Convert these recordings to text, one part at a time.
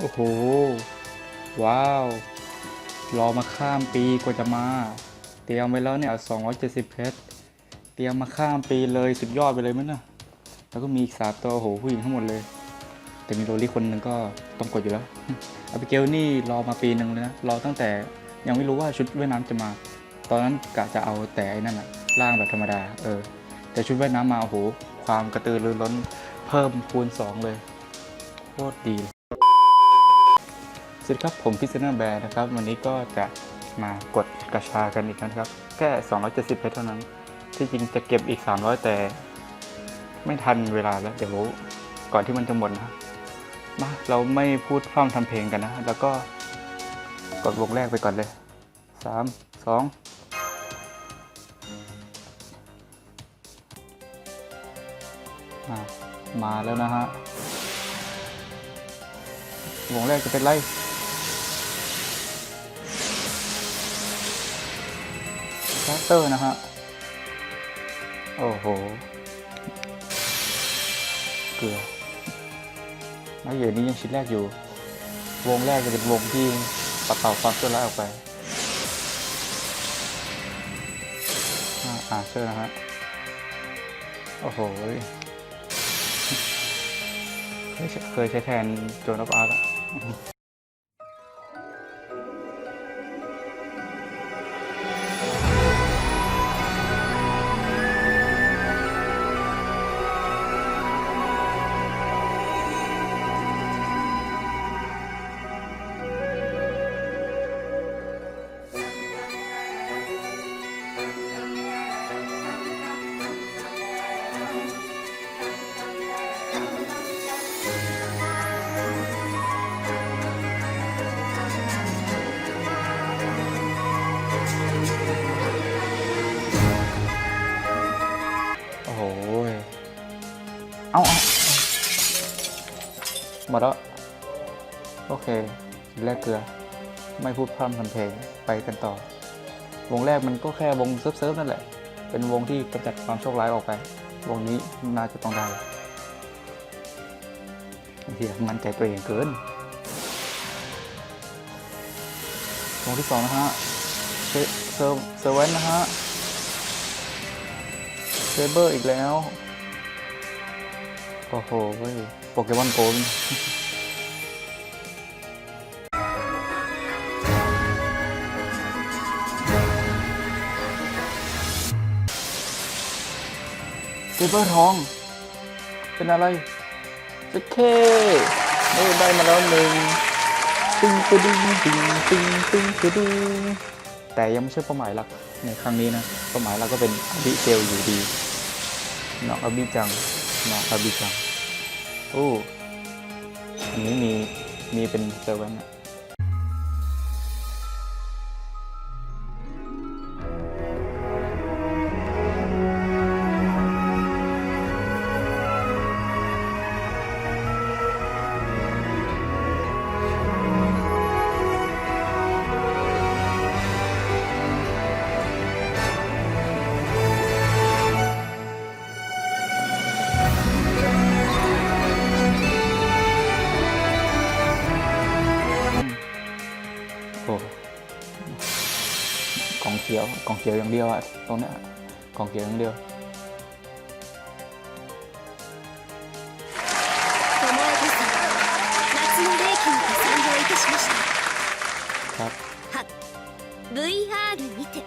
โอ้โห ว้าว รอมาข้ามปีกว่าจะมา เตรียมไว้แล้วเนี่ย270เพชร เตรียมมาข้ามปีเลยสุดยอดไปเลยมั้ยนะแล้วก็มีอีกสามตัวโอ้โหผู้หญิงทั้งหมดเลย แต่มีโรลี่คนหนึ่งก็ต้องกดอยู่แล้วอบิเกลนี่รอมาปีหนึ่งเลยนะ รอตั้งแต่ยังไม่รู้ว่าชุดว่ายน้ำจะมา ตอนนั้นกะจะเอาแต่ไอ้นั่นอะร่างแบบธรรมดา เออ แต่ชุดว่ายน้ำมาโอ้โห ความกระตือรือร้นเพิ่มคูณสองเลย โคตรดีเลย สวัสดีครับ ผมพิซเนอร์แบร์นะครับ วันนี้ก็จะมากดกระชากันอีกนะครับ แค่ 270 เพชรเท่านั้น ที่จริงจะเก็บอีก 300 แต่ ไม่ทันเวลาแล้ว เดี๋ยวก่อนที่มันจะหมดนะมาเราไม่พูดพร่ำทำเพลงกันนะ แล้วก็กดวงแรกไปก่อนเลย 3 2อะมาแล้วนะฮะวงแรกจะเป็นไร ตอร์นะฮะ โอ้โห เกลือไม่เหยนี้ยังชิ้นแรกอยู่ วงแรกจะเป็นวงที่ปัดเป่าความชั่วร้ายออกไปอ่าเชอร์นะฮะ โอ้โห เคยใช้แทนโจนอฟอาร์ตอะ แล้วโอเคแรกเกลือ ไม่พูดพร่ำทำเพลงไปกันต่อ วงแรกมันก็แค่วงเซิร์ฟๆนั่นแหละ เป็นวงที่กำจัดความโชคร้ายออกไป วงนี้น่าจะต้องได้เฮียมันใจตัวเองเกิน วงที่สองนะฮะเซเซอร์เซอร์เวนนะฮะเซเบอร์อีกแล้ว โอ้โหเว้ยโปเกมอนโกลเซเบอร์ทอง เป็นอะไรเจ๊เคเอ้ได้มาแล้วหนึ่งตึงตึงตึงตึงตึงตึงตึงแต่ยังไม่ใช่เป้าหมายหลักในครั้งนี้นะ เป้าหมายเราก็เป็นอบิเกลอยู่ดีน้องอบิจัง น้องอบิจังโอ้อันนี้มีมีเป็นเซเวนอะ กองเขียวอย่างเดียวอะตรงเนี้ยกองเขียวอย่างเดียว 巴さん夏の霊気にご参上いたしました ครับ は VR にて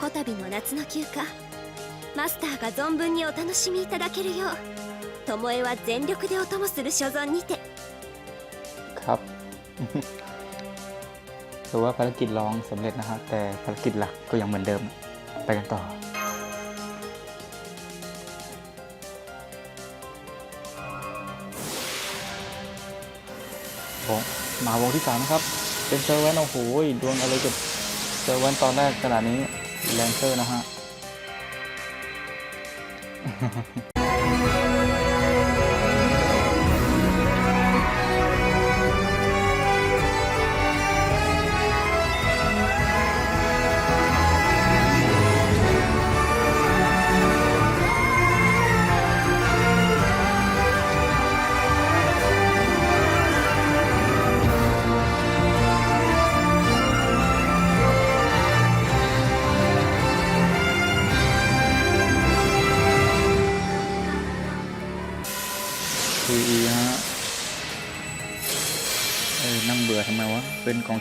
こたびの夏の休暇マスターが存分にお楽しみいただけるよう巴は全力でお供する所存にて ครับ ถือว่าภารกิจรองสำเร็จนะฮะแต่ภารกิจหลักก็ยังเหมือนเดิม ไปกันต่อ มาวงที่สามครับ เป็นเซอร์เวนโอ้โหดวงอะไรกับเซอร์เวนตอนแรกขนาดนี้แลนเซอร์นะฮะ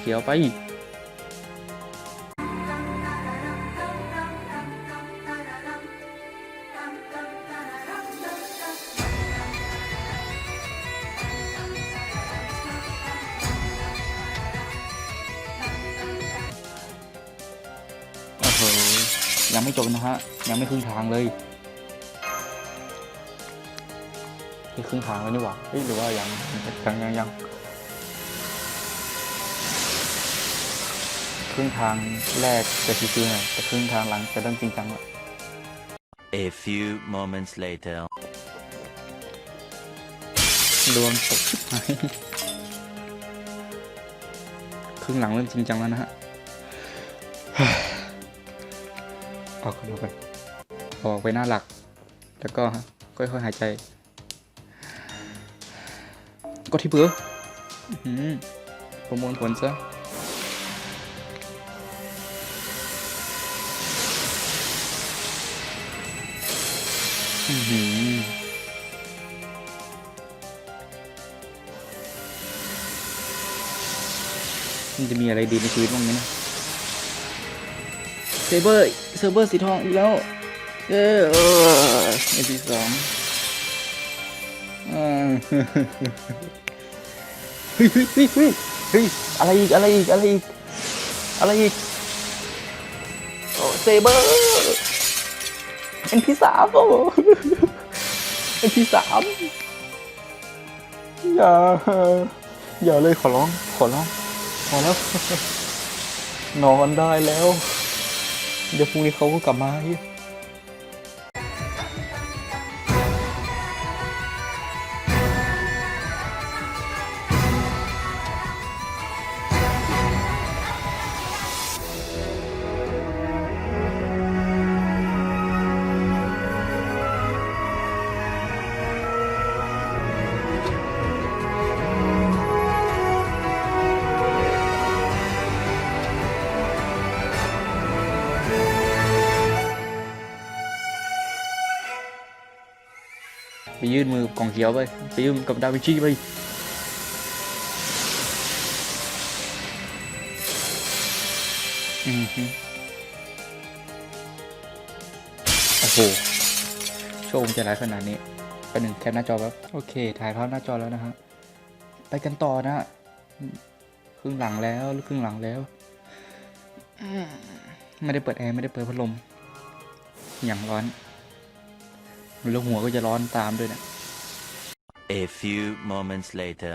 เขียวไปโอ้โหยังไม่จบนะฮะ ยังไม่ครึ่งทางเลยนี่ครึ่งทางแล้วนี่หว่าเฮ้ยหรือว่ายังยังยังยัง ครึ่งทางแรกจะชิวๆหน่อยแต่ครึ่งทางหลังจะเริ่มจริงจังแล้ว A few moments later. รวมตกชิบหายครึ่งหลังเริ่มจริงจังแล้วนะฮะออกกันออกกันออกไปหน้าหลัก แล้วก็ค่อยๆหายใจ ก็ที่เบื่ออื้อหือประมวลผลซะ มันจะมีอะไรดีในชีวิตบ้างไหมนะเซเบอร์เซเบอร์สีทองอีกแล้ว เออเอพีสองเฮ้ยเฮ้ยเฮ้ยเฮ้ยเฮ้ยอะไรอีกอะไรอีกอะไรอีกอะไรอีกโอ้เซเบอร์เอ็นพีสามโอ้ อันพีสามอย่าอย่าเลยขอร้อง ขอร้อง ขอแล้วนอนได้แล้ว เดี๋ยวพรุ่งนี้เขาก็กลับมาอีก ไปยื่นมือกับกล่องเขียวไป ไปยื่นกับดาวินชีไปอือฮึโอ้โห โชคมันจะร้ายขนาดนี้ไปหนึ่งแคปหน้าจอแป๊บโอเค ถ่ายภาพหน้าจอแล้วนะฮะ ไปกันต่อนะฮะครึ่งหลังแล้วหรือครึ่งหลังแล้วอืมไม่ได้เปิดแอร์ ไม่ได้เปิดพัดลม อย่างร้อน แล้วหัวก็จะร้อนตามด้วยนะ A few moments later.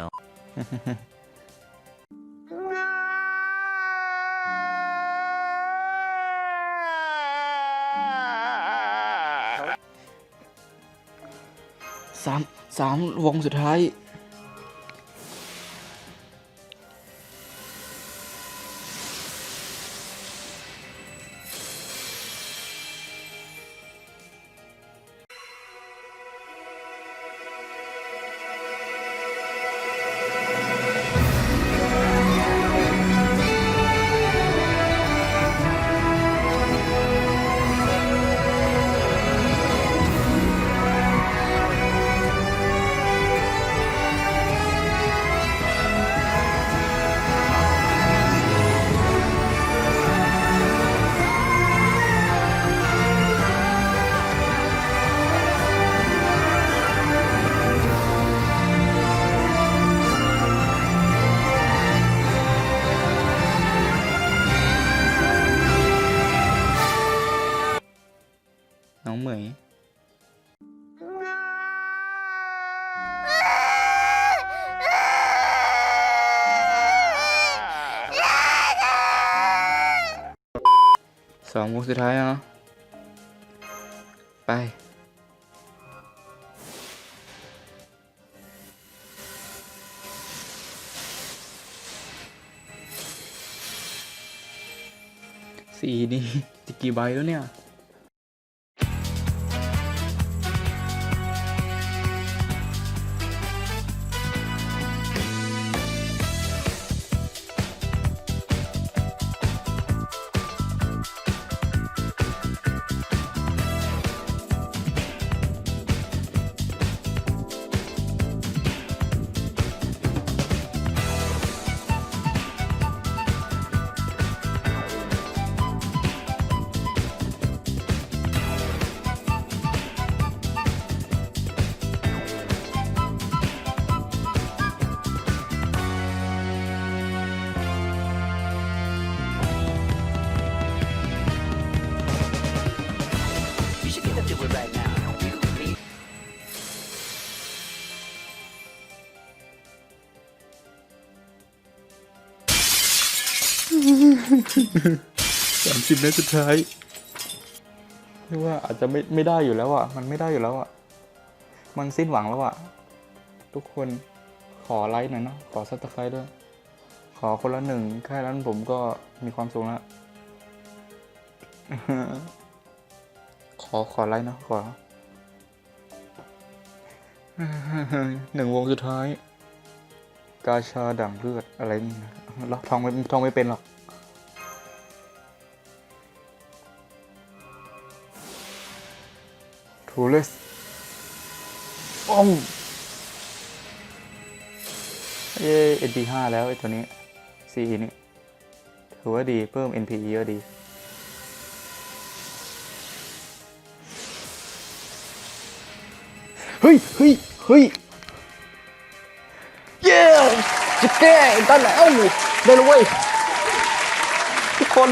สามสามวงสุดท้าย องวงสุดท้ายเนาะไป สี่นี่จะกี่ใบแล้วเนี่ย สามสิบเมตรสุดท้ายเรียกว่าอาจจะไม่ไม่ได้อยู่แล้วอะ มันไม่ได้อยู่แล้วอะ มันสิ้นหวังแล้วอะ ทุกคนขอไลค์หน่อยเนาะขอซับสไครต์ด้วย ขอคนละหนึ่งแค่นั้นผมก็มีความสุขแล้ว ขอขอไลค์เนาะขอหนึ่งวงสุดท้าย กาชาด่างเลือดอะไรนี่นะเราท่องไม่ทองไม่เป็นหรอก ทูเลสอ้อมเอ NP ห้าแล้วไอ้ตัวนี้ CE นี่ถือว่าดีเพิ่ม NPE เยอะดี เฮ้ยเฮ้ยเฮ้ยเย้จะแก้ได้แล้วได้แล้วเว้ยทุกคน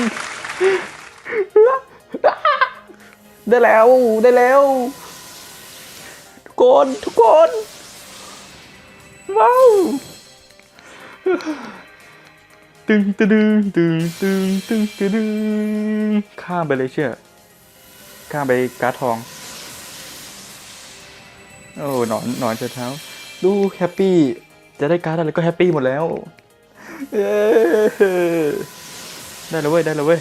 ได้แล้วได้แล้ว ทุกคนทุกคนว้าวตึงตึงตึงตึงตึงตึงตึงข้ามไปเลยเชื่อข้ามไปการ์ดทอง โอ้หนอนหนอนเช้าเท้าดูแฮปปี้จะได้การ์ดอะไรก็แฮปปี้หมดแล้วได้แล้วเว้ยได้แล้วเว้ย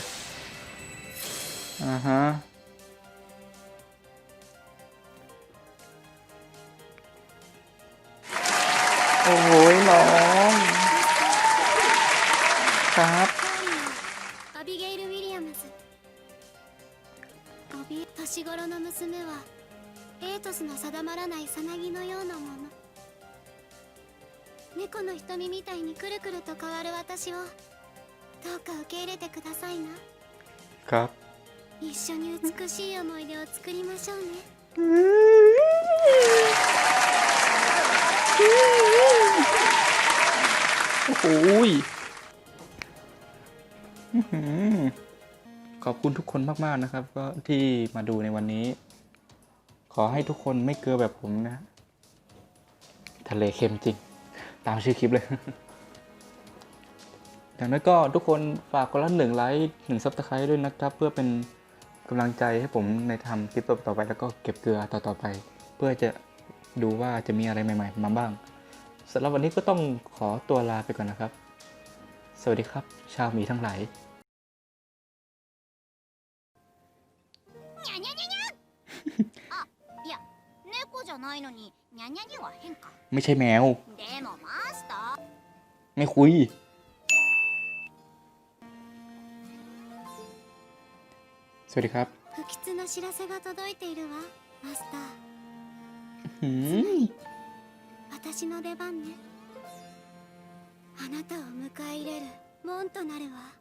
อ่าฮะ โอ้โหน้อง ครับ アビゲイル・ウィリアムズアビ年頃の娘はエイトスの定まらないさなぎのようなもの猫の瞳みたいにくるくると変わる私をどうか受け入れてくださいな ครับ 一緒に美しい思い出を作りましょうね โอ้โหยขอบคุณทุกคนมากๆนะครับ ก็ที่มาดูในวันนี้ ขอให้ทุกคนไม่เกลือแบบผมนะ ทะเลเค็มจริง ตามชื่อคลิปเลยอย่างนั้นก็ทุกคนฝากคนละหนึ่งไลค์หนึ่งซับสไครต์ด้วยนะครับ เพื่อเป็นกำลังใจให้ผมในทำคลิปต่อไป แล้วก็เก็บเกลือต่อๆไป เพื่อจะดูว่าจะมีอะไรใหม่ ๆ มาบ้าง สำหรับวันนี้ก็ต้องขอตัวลาไปก่อนนะครับ สวัสดีครับ ชาวมีทั้งหลายไม่ใช่แมว ไม่คุย สวัสดีครับ不吉の知らせが届いているわマスター。私の出番ねあなたを迎え入れる門となるわ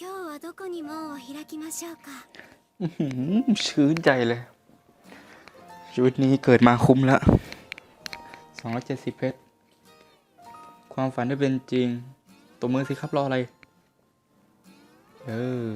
今日はどこに門を開きましょうか อื้อหือชื่นใจเลย ชีวิตนี้เกิดมาคุ้มละ270เพชร ความฝันได้เป็นจริง ตัวมือสิครับรออะไร เออ